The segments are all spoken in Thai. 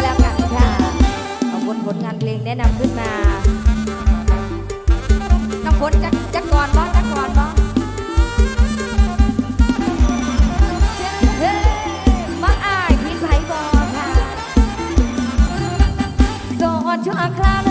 ็แล้วกันค่ะขอบคุณผลงานเพลงแนะนำขึ้นมาน้ำฝนจักจักก่อนบ้างจักก่อนบ้างชั่วคราว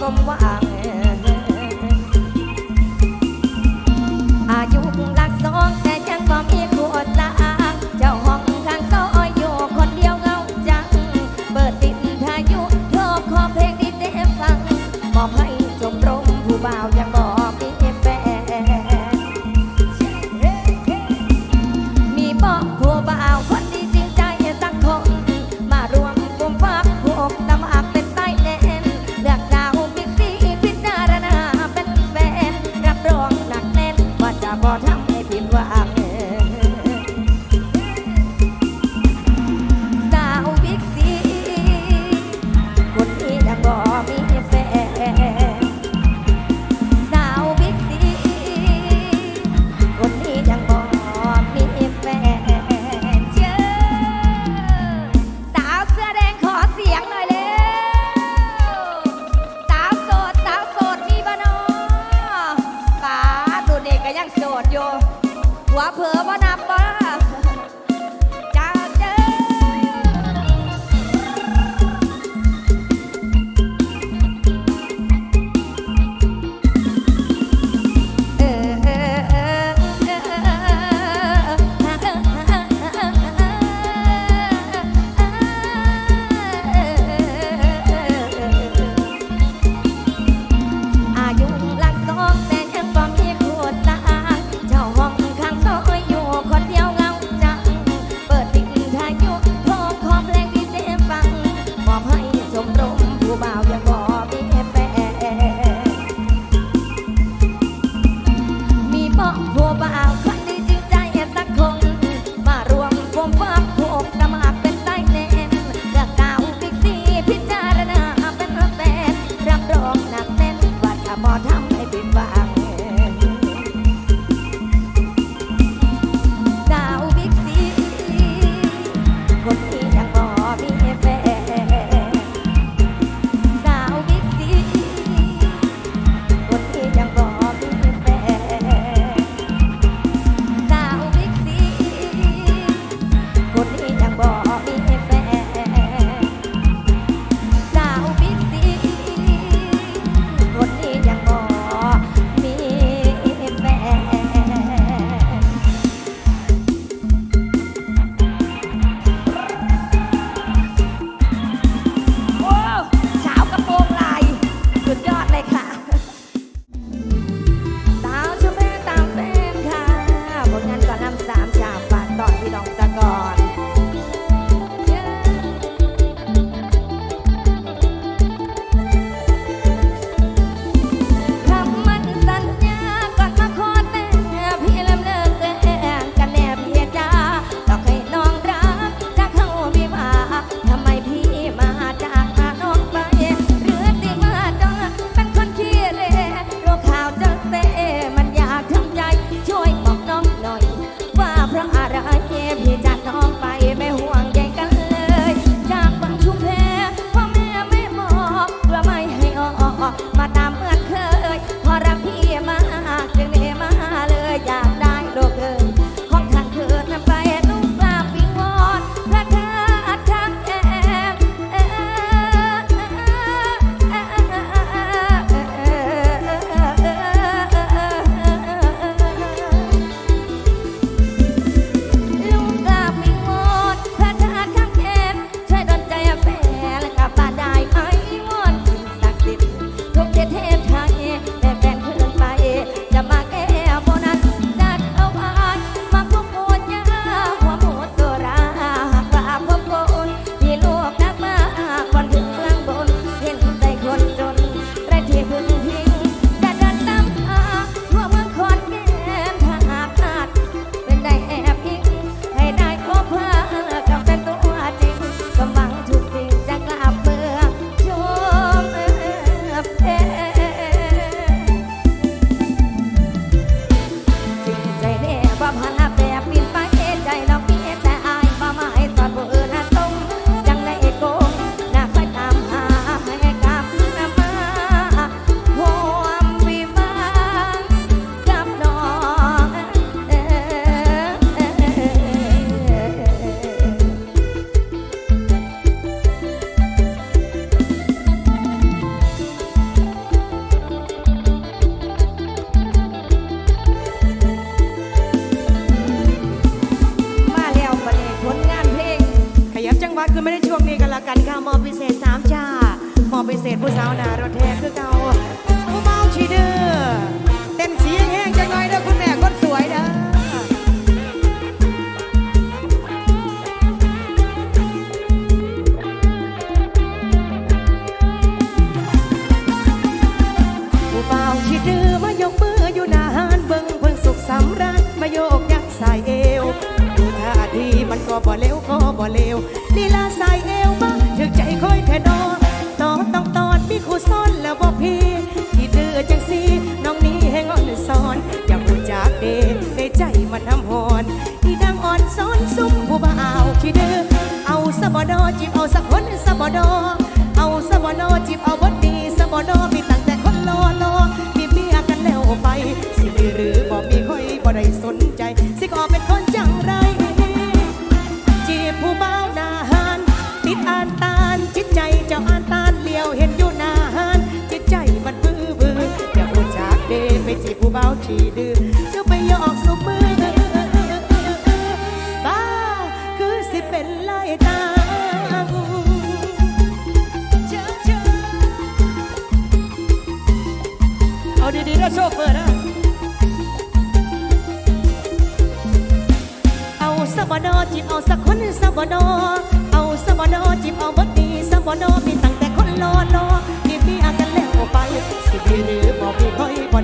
สมหวังือไม่ได้ช่วงนี้กันละกันค่ะมอพิเศษสามชามอพิเศษผู้สาวนารถแท้คือเรา บ่เลวก็บ่เลวลีลาสายเอวบ้าถึกใจคอยแทนอตอนต้องตอนมีครูสอนแล้วบ่พี่ที่ดื้อจังซีน้องนี้ให้งอนสอนอย่าพูดจากเดในใจมันน้ำหอนที่ดังอ่อนสอนซุ้มผู้บ่าวที่ดื้อเอาสะบอดอจีบเอาสะกคนสะบอดอ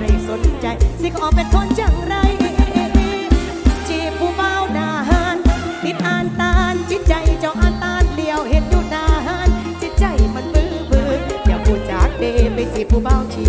ได้สนใจ สิขอเป็นคนจังไร จีบผู้เบ้าหนาหานติดอ่านตาลจิตใจเจ้าอ่านตาเลียวเห็นอยู่หนาหานจิตใจมันบื้อบื้อย่าพูดจากเดไปจีบผู้เบ้าที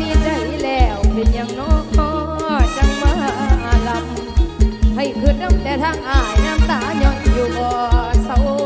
มีใจแล้วเป็นอย่างน้อจังมาลำให้คืดน้ำแต่ทางอายน้ำตาย่อนอยู่บ่เศร้า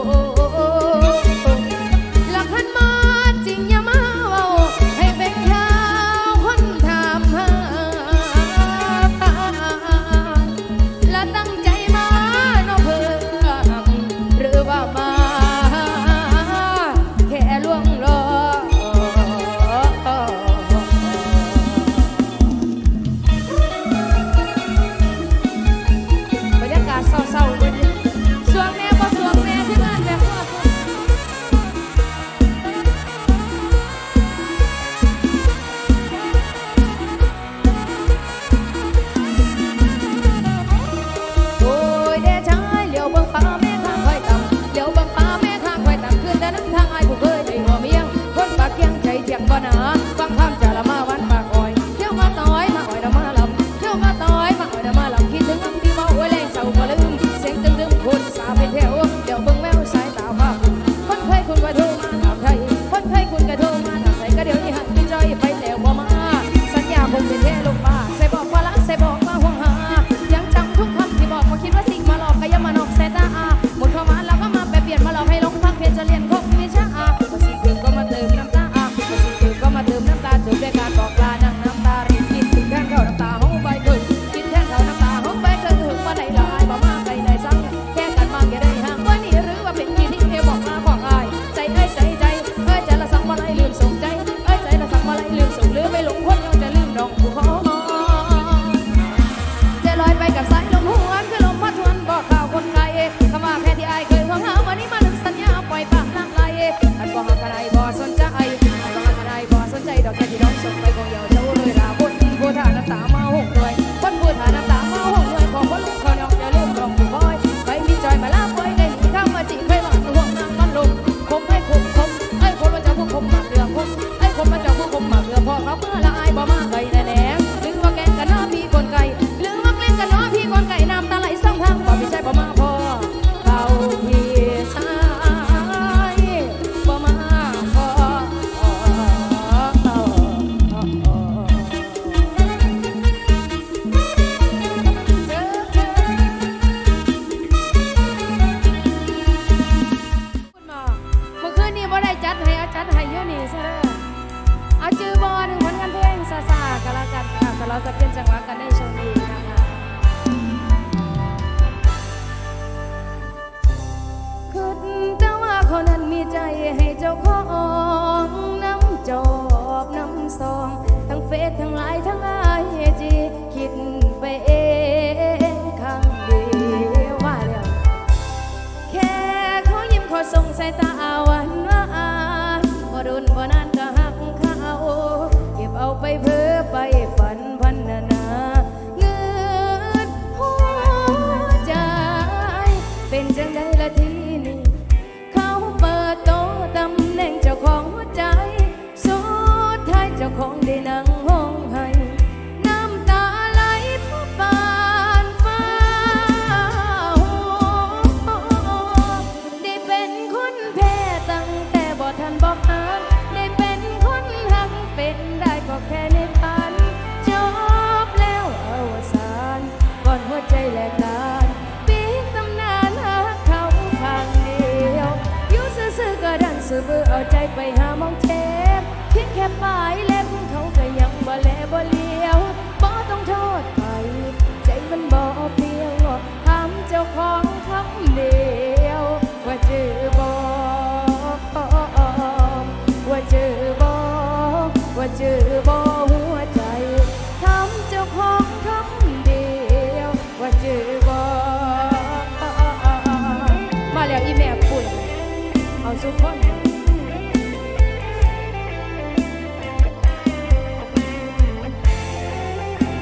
สุขคน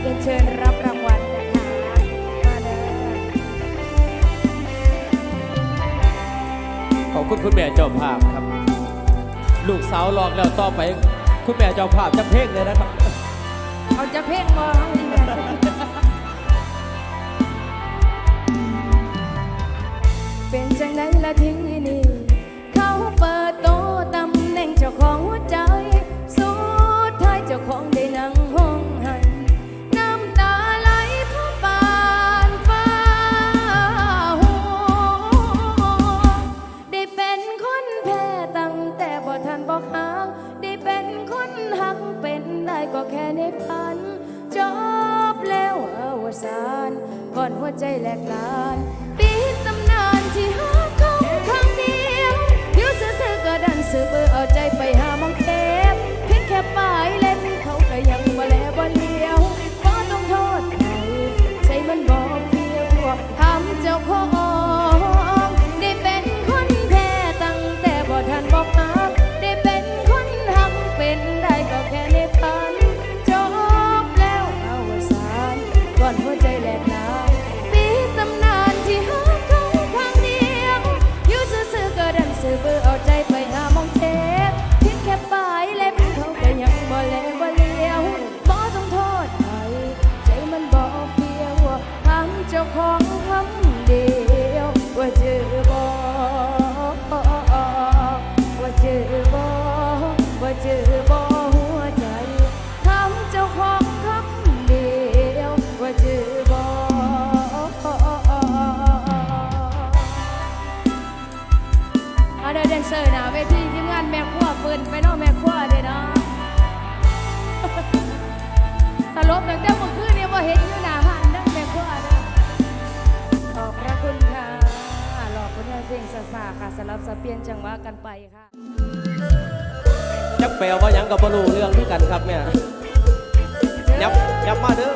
จะเชิญรับรางวัลขอบคุณคุณแม่เจ้าภาพครับ ลูกสาวลองแล้วต่อไป คุณแม่เจ้าภาพจะเพ่งเลยนะครับ เอาจะเพ่งมอง ใจแหลกลาน สำหรับสเปียนจังหวะกันไปค่ะ จักแปลว่ายังกับบรูเรื่องด้วยกันครับเนี่ยยับยับมาเด้อ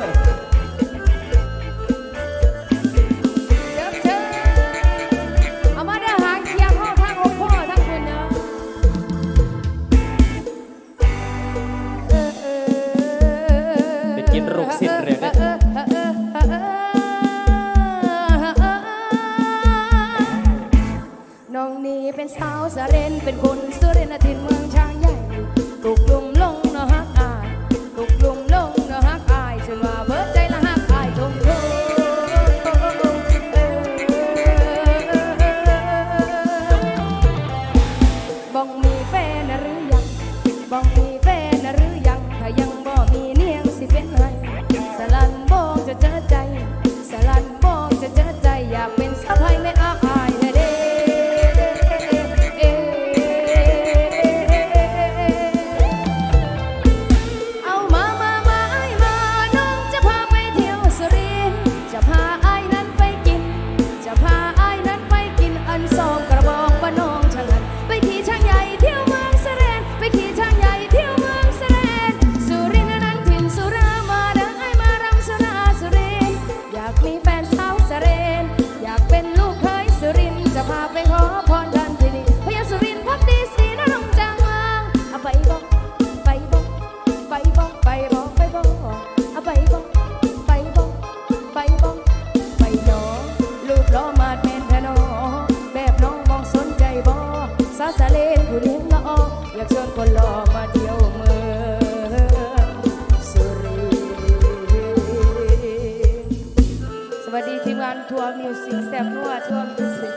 ีทีมงานทัวร์มิวสิกแซมนัวทัวร์มิวสิก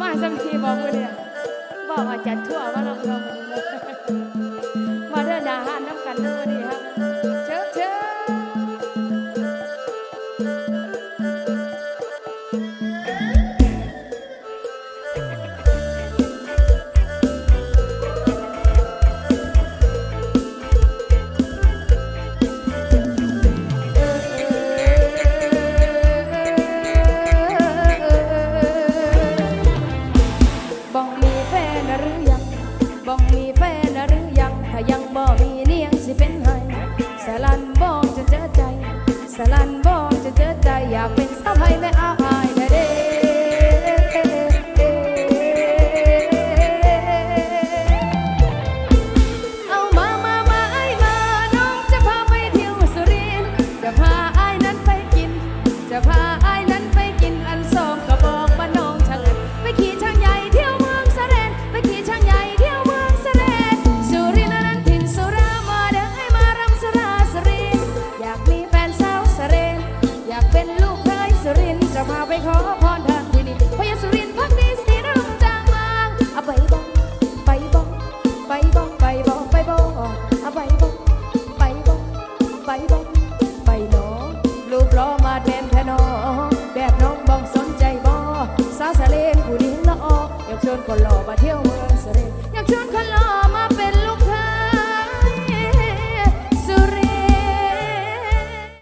มาสัมพีบอกเลยบอกว่าจัดทัวร์ว่าเราเรา